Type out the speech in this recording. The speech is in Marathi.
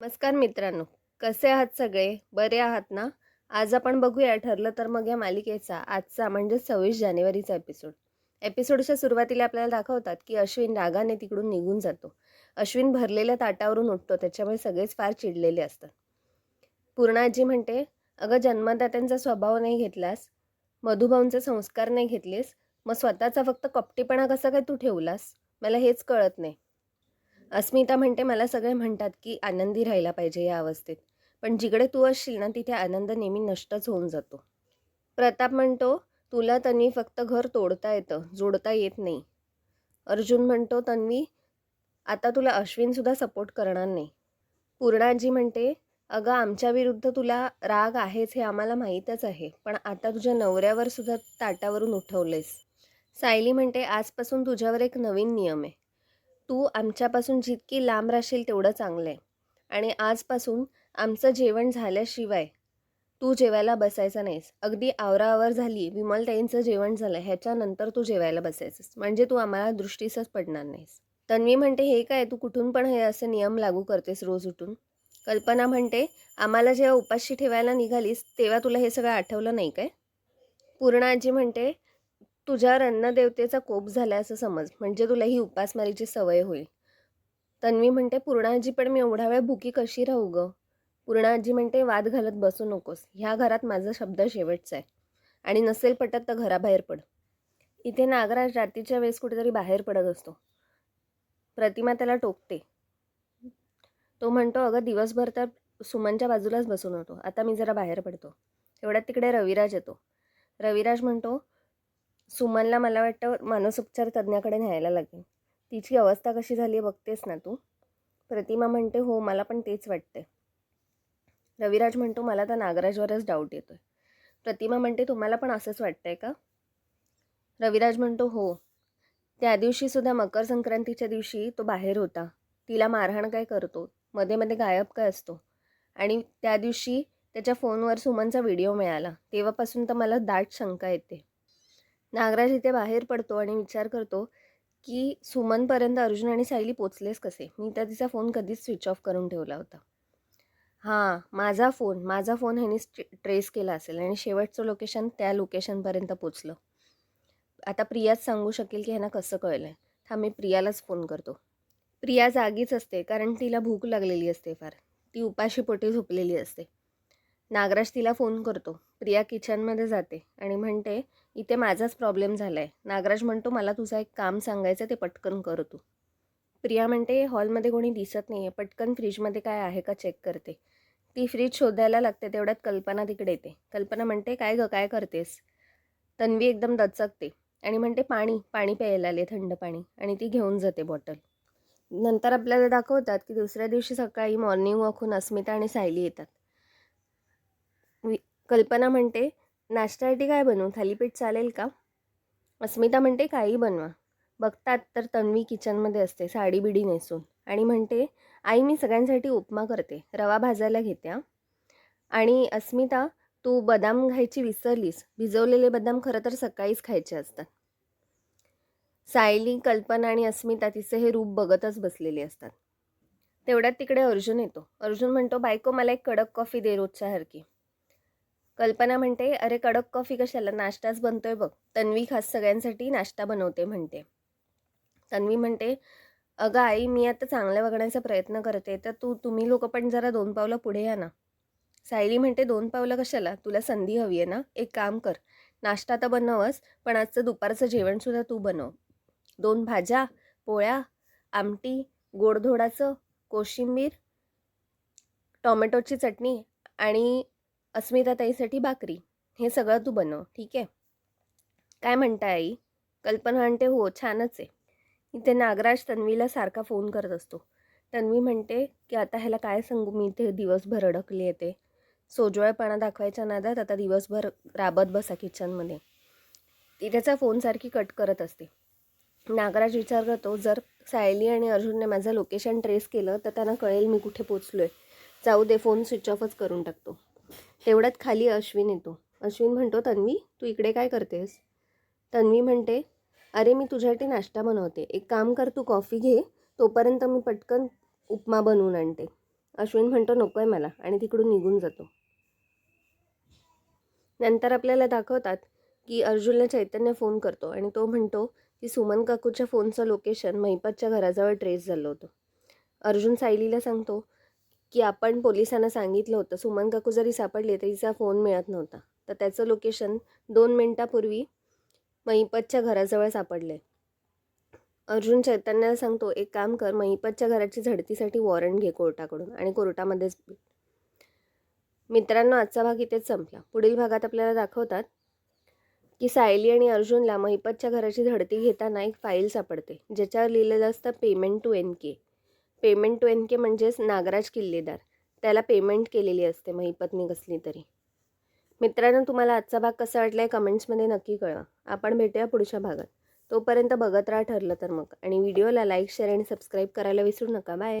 नमस्कार मित्रांनो. कसे आहात सगळे? बरे आहात ना? आज आपण बघूया ठरलं तर मग या मालिकेचा आजचा म्हणजे सव्वीस जानेवारीचा एपिसोड एपिसोडच्या सुरुवातीला आपल्याला दाखवतात की अश्विन रागाने तिकडून निघून जातो. अश्विन भरलेल्या ताटावरून उठतो त्याच्यामुळे सगळेच फार चिडलेले असतात. पूर्णाजी म्हणते अगं जन्मदात्यांचा स्वभाव नाही घेतलास? मधुभाऊंचे संस्कार नाही घेतलेस? मग स्वतःचा फक्त कपटीपणा कसा काय तू ठेवलास? मला हेच कळत नाही. अस्मिता म्हणते मला सगळे म्हणतात की आनंदी राहायला पाहिजे या अवस्थेत पण जिकडे तू असशील ना तिथे आनंद नेहमी नष्टच होऊन जातो. प्रताप म्हणतो तुला तन्वी फक्त घर तोडता येतं जोडता येत नाही. अर्जुन म्हणतो तन्वी आता तुला अश्विनसुद्धा सपोर्ट करणार नाही. पूर्णाजी म्हणते अगं आमच्या विरुद्ध तुला राग आहेच हे आम्हाला माहीतच आहे पण आता तुझ्या नवऱ्यावर सुद्धा ताटावरून उठवलेस सायली म्हणते आजपासून तुझ्यावर एक नवीन नियम आहे. तू आमच्यापासून जितकी लांब राहशील तेवढं चांगलं आहे. आणि आजपासून आमचं जेवण झाल्याशिवाय तू जेवायला बसायचं नाहीस. अगदी आवराआवर झाली विमलताईंचं जेवण झालं ह्याच्यानंतर तू जेवायला बसायचंस. म्हणजे तू आम्हाला दृष्टीसच पडणार नाहीस. तन्वी म्हणते हे काय तू कुठून पण हे असे नियम लागू करतेस रोज उठून? कल्पना म्हणते आम्हाला जेव्हा उपाशी ठेवायला निघालीस तेव्हा तुला हे सगळं आठवलं नाही काय? पूर्णाजी म्हणते तुझ्यावर अन्नदेवतेचा कोप झाला असं समज म्हणजे तुला ही उपासमारीची सवय होईल. तन्वी म्हणते पूर्णाजी पण मी एवढा वेळ भुकी कशी राहू ग? पूर्णाजी म्हणते वाद घालत बसू नकोस. ह्या घरात माझा शब्द शेवटचा आहे. आणि नसेल पटत तर घराबाहेर पड. इथे नागराज रात्रीच्या वेळेस कुठेतरी बाहेर पडत असतो. प्रतिमा त्याला टोकते. तो म्हणतो अगं दिवसभर तर सुमनच्या बाजूलाच बसून होतो. आता मी जरा बाहेर पडतो. एवढ्यात तिकडे रविराज येतो. रविराज म्हणतो सुमनला मला वाटतं मानसोपचार तज्ज्ञाकडे न्यायला लागेल. तिची अवस्था कशी झाली आहे बघतेस ना तू? प्रतिमा म्हणते हो मला पण तेच वाटते रविराज म्हणतो मला तर नागराजवरच डाऊट येतो आहे प्रतिमा म्हणते तुम्हाला पण असंच वाटतंय का? रविराज म्हणतो हो. त्या दिवशीसुद्धा मकर संक्रांतीच्या दिवशी तो बाहेर होता. तिला मारहाण काय करतो? मध्ये मध्ये गायब काय असतो? आणि त्या दिवशी त्याच्या फोनवर सुमनचा व्हिडिओ मिळाला. तेव्हापासून तर मला दाट शंका येते. नागराज इथे बाहेर पडतो आणि विचार करतो की सुमनपर्यंत अर्जुन आणि सायली पोचलेस कसे? मी तर तिचा फोन कधीच स्विच ऑफ करून ठेवला होता. हां माझा फोन माझा फोन ह्यानी ट्रेस केला असेल आणि शेवटचं लोकेशन त्या लोकेशनपर्यंत पोचलं. आता प्रियाच सांगू शकेल की ह्यांना कसं कळलं आहे हा मी प्रियालाच फोन करतो. प्रिया जागीच असते कारण तिला भूक लागलेली असते फार. ती उपाशी पोटी झोपलेली असते. नागराज तिला फोन करतो. प्रिया किचनमध्ये जाते आणि म्हणते इथे माझाच प्रॉब्लेम झाला आहे नागराज म्हणतो मला तुझं एक काम सांगायचं ते पटकन कर तू. प्रिया म्हणते हॉलमध्ये कोणी दिसत नाही आहे पटकन फ्रीजमध्ये काय आहे का चेक करते. ती फ्रीज शोधायला लागते तेवढ्यात कल्पना तिकडे येते. कल्पना म्हणते काय ग काय करतेस? तन्वी एकदम दचकते आणि म्हणते पाणी पाणी प्यायला आले थंड पाणी. आणि ती घेऊन जाते बॉटल. नंतर आपल्याला दाखवतात की दुसऱ्या दिवशी सकाळी मॉर्निंग वॉकहून अस्मिता आणि सायली येतात. कल्पना म्हणते नाश्त्यासाठी काय बनवू? थालीपीठ चालेल का? अस्मिता म्हणते काही बनवा. बघतात तर तन्वी किचनमध्ये असते साडी बिडी नेसून. आणि म्हणते आई मी सगळ्यांसाठी उपमा करते. रवा भाजायला घेते हां. आणि अस्मिता तू बदाम घ्यायची विसरलीस. भिजवलेले बदाम खरं तर सकाळीच खायचे असतात. सायली कल्पना आणि अस्मिता तिचे हे रूप बघतच बसलेले असतात. तेवढ्यात तिकडे अर्जुन येतो. अर्जुन म्हणतो बायको मला एक कडक कॉफी दे रोजच्या सारखी कल्पना म्हणते अरे कडक कॉफी कशाला? नाश्ताच बनतोय बघ. तन्वी खास सगळ्यांसाठी नाश्ता बनवते म्हणते. तन्वी म्हणते अगं आई मी आता चांगल्या वागण्याचा प्रयत्न करते तर तू तुम्ही लोक पण जरा दोन पावलं पुढे या ना. सायली म्हणते दोन पावलं कशाला? तुला संधी हवी आहे ना? एक काम कर. नाश्ता तर बनवस पण आजचं दुपारचं जेवणसुद्धा तू बनव. दोन भाज्या पोळ्या आमटी गोडधोडाचं कोशिंबीर टॉमॅटोची चटणी आणि अस्मिताताईसाठी भाकरी. हे सगळं तू बनव ठीक आहे? काय म्हणताय आई? कल्पना म्हणते हो छानच आहे. इथे नागराज तन्वीला सारखा फोन करत असतो. तन्वी म्हणते की आता ह्याला काय सांगू मी इथे दिवसभर अडकली येते सोजवळपणा दाखवायच्या नादात आता दिवसभर राबत बसा किचनमध्ये. ती त्याचा फोन सारखी कट करत असते. नागराज विचार करतो जर सायली आणि अर्जुनने माझं लोकेशन ट्रेस केलं तर त्यांना कळेल मी कुठे पोचलो आहे जाऊ दे फोन स्विच ऑफच करून टाकतो. तेवढ्यात खाली अश्विन येतो. अश्विन म्हणतो तन्वी तू इकडे काय करतेस? तन्वी म्हणते अरे मी तुझ्यासाठी नाश्ता बनवते. एक काम कर तू कॉफी घे. तोपर्यंत मी पटकन उपमा बनवून आणते. अश्विन म्हणतो नको आहे मला. आणि तिकडून निघून जातो. नंतर आपल्याला दाखवतात की अर्जुनला चैतन्य फोन करतो आणि तो म्हणतो की सुमन काकूच्या फोनचं लोकेशन महिपतच्या घराजवळ ट्रेस झालं होतं. अर्जुन सायलीला सांगतो की आपण पोलिसांना सांगितलं होतं सुमन काकू जरी सापडले तरी तिचा फोन मिळत नव्हता. तर त्याचं लोकेशन दोन मिनटापूर्वी महिपतच्या घराजवळ सापडलं अर्जुन चैतन्याला सांगतो एक काम कर महिपतच्या घराची झडतीसाठी वॉरंट घे कोर्टाकडून आणि कोर्टामध्येच मित्रांनो आजचा भाग इथेच संपला. पुढील भागात आपल्याला दाखवतात की सायली आणि अर्जुनला महिपतच्या घराची झडती घेताना एक फाईल सापडते ज्याच्यावर लिहिलेलं असतं payment to N K. Payment to N K म्हणजेच नागराज किल्लेदार. त्याला पेमेंट केलेली असते महिपतनी कसली तरी. मित्रांनो तुम्हाला आजचा भाग कसा वाटला आहे कमेंट्समध्ये नक्की कळवा. आपण भेटूया पुढच्या भागात. तोपर्यंत बघत राहा ठरलं तर मग. आणि व्हिडिओला लाईक शेअर आणि सबस्क्राईब करायला विसरू नका. बाय.